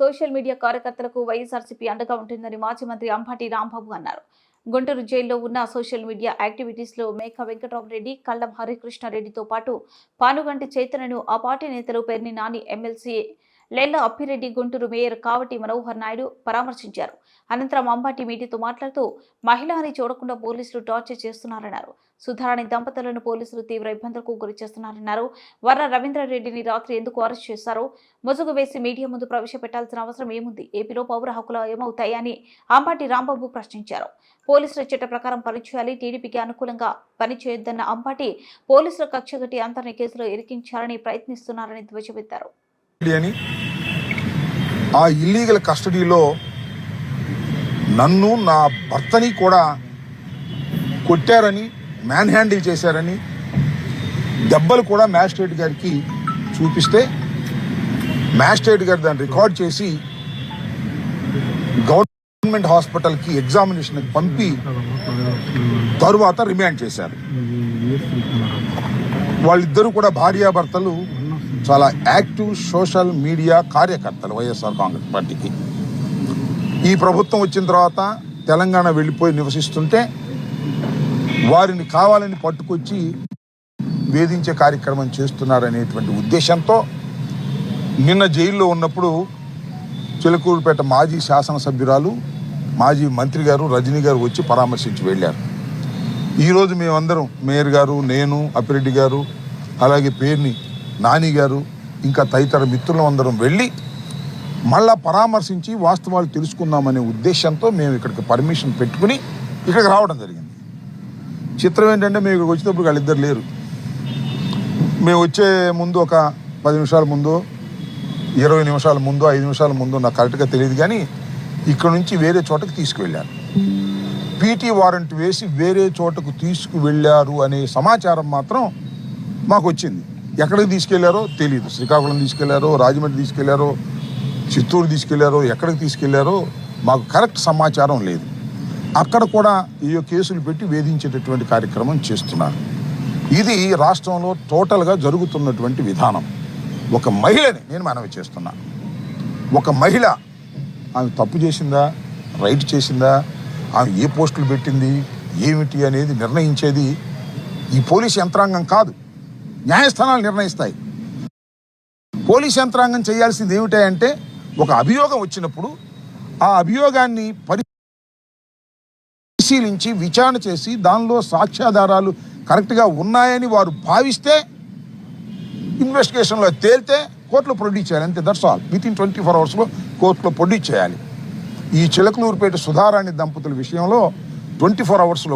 Social media కార్యకర్తలకు వైఎస్ఆర్సీపీ అండగా ఉంటుందని మాజీ మంత్రి అంపాటి రాంబాబు అన్నారు. గుంటూరు జైల్లో ఉన్న సోషల్ మీడియా యాక్టివిటీస్లో మేక వెంకటరామరెడ్డి కళ్ళం హరికృష్ణారెడ్డితో పాటు పానుగంటి చైతన్యను ఆ పార్టీ నేతలు పెర్ని నాని ఎమ్మెల్సీ లెల్ల అప్పిరెడ్డి గుంటూరు మేయర్ కావటి మనోహర్ నాయుడు పరామర్శించారు. అనంతరం అంబాటి మీడియాతో మాట్లాడుతూ మహిళాని చూడకుండా పోలీసులు టార్చర్ చేస్తున్నారన్నారు. సుధారాణి దంపతులను పోలీసులు తీవ్ర ఇబ్బందులకు గురి చేస్తున్నారన్నారు వర్ర రవీంద్రారెడ్డిని రాత్రి ఎందుకు అరెస్ట్ చేశారో ముసుగు వేసి మీడియా ముందు ప్రవేశపెట్టాల్సిన అవసరం ఏముంది? ఏపీలో పౌర హక్కులు ఏమవుతాయని అంబాటి రాంబాబు ప్రశ్నించారు. పోలీసుల చట్ట ప్రకారం పనిచేయాలి టీడీపీకి అనుకూలంగా పనిచేయొద్దన్న అంబాటి పోలీసుల కక్షగట్టి అందరినీ కేసులో ఇరికించాలని ప్రయత్నిస్తున్నారని ధ్వజమెత్తారు. అని ఆ ఇల్లీగల్ కస్టడీలో నన్ను నా భర్తని కూడా కొట్టారని మ్యాన్ హ్యాండిల్ చేశారని దెబ్బలు కూడా మ్యాజిస్ట్రేట్ గారికి చూపిస్తే మ్యాజిస్ట్రేట్ గారు దాన్ని రికార్డ్ చేసి గవర్నమెంట్ హాస్పిటల్కి ఎగ్జామినేషన్కి పంపి తరువాత రిమాండ్ చేశారు. వాళ్ళిద్దరూ కూడా భార్యాభర్తలు చాలా యాక్టివ్ సోషల్ మీడియా కార్యకర్తలు వైఎస్ఆర్ కాంగ్రెస్ పార్టీకి. ఈ ప్రభుత్వం వచ్చిన తర్వాత తెలంగాణ వెళ్ళిపోయి నివసిస్తుంటే వారిని కావాలని పట్టుకొచ్చి వేధించే కార్యక్రమం చేస్తున్నారనేటువంటి ఉద్దేశంతో నిన్న జైల్లో ఉన్నప్పుడు చిలకూరుపేట మాజీ శాసనసభ్యురాలు మాజీ మంత్రి గారు రజనీ గారు వచ్చి పరామర్శించి వెళ్ళారు. ఈరోజు మేమందరం మేయర్ గారు నేను అప్పిరెడ్డి గారు అలాగే పేర్ని నాని గారు ఇంకా తదితర మిత్రులం అందరం వెళ్ళి మళ్ళా పరామర్శించి వాస్తవాలు తెలుసుకుందామనే ఉద్దేశంతో మేము ఇక్కడికి పర్మిషన్ పెట్టుకుని ఇక్కడికి రావడం జరిగింది. చిత్రం ఏంటంటే మేము ఇక్కడికి వచ్చేటప్పుడు వాళ్ళిద్దరు లేరు. మేము వచ్చే ముందు ఒక పది నిమిషాల ముందు ఇరవై నిమిషాల ముందు ఐదు నిమిషాల ముందు నాకు కరెక్ట్గా తెలియదు కానీ ఇక్కడ నుంచి వేరే చోటకి తీసుకువెళ్ళారు. పీటీ వారెంట్ వేసి వేరే చోటకు తీసుకువెళ్ళారు అనే సమాచారం మాత్రం మాకు వచ్చింది. ఎక్కడికి తీసుకెళ్ళారో తెలియదు శ్రీకాకుళం తీసుకెళ్ళారో రాజమండ్రి తీసుకెళ్ళారో చిత్తూరు తీసుకెళ్ళారో ఎక్కడికి తీసుకెళ్ళారో మాకు కరెక్ట్ సమాచారం లేదు. అక్కడ కూడా ఈ కేసులు పెట్టి వేధించేటటువంటి కార్యక్రమం చేస్తున్నారు. ఇది రాష్ట్రంలో టోటల్గా జరుగుతున్నటువంటి విధానం. ఒక మహిళని నేను మనవి చేస్తున్నా. ఒక మహిళ ఆమె తప్పు చేసిందా? రైట్ చేసిందా? ఆమె ఏ పోస్టులు పెట్టింది? ఏమిటి అనేది నిర్ణయించేది ఈ పోలీస్ యంత్రాంగం కాదు. న్యాయస్థానాలు నిర్ణయిస్తాయి. పోలీస్ యంత్రాంగం చేయాల్సింది ఏమిటంటే ఒక అభియోగం వచ్చినప్పుడు ఆ అభియోగాన్ని పరిశీలించి విచారణ చేసి దానిలో సాక్ష్యాధారాలు కరెక్ట్గా ఉన్నాయని వారు భావిస్తే ఇన్వెస్టిగేషన్లో తేలితే కోర్టులో ప్రొడ్యూస్ చేయాలి. అంతే that's all within twenty four అవర్స్లో కోర్టులో ప్రొడ్యూస్ చేయాలి. ఈ చిలకలూరుపేట సుధారాణి దంపతుల విషయంలో ట్వంటీ ఫోర్ అవర్స్లో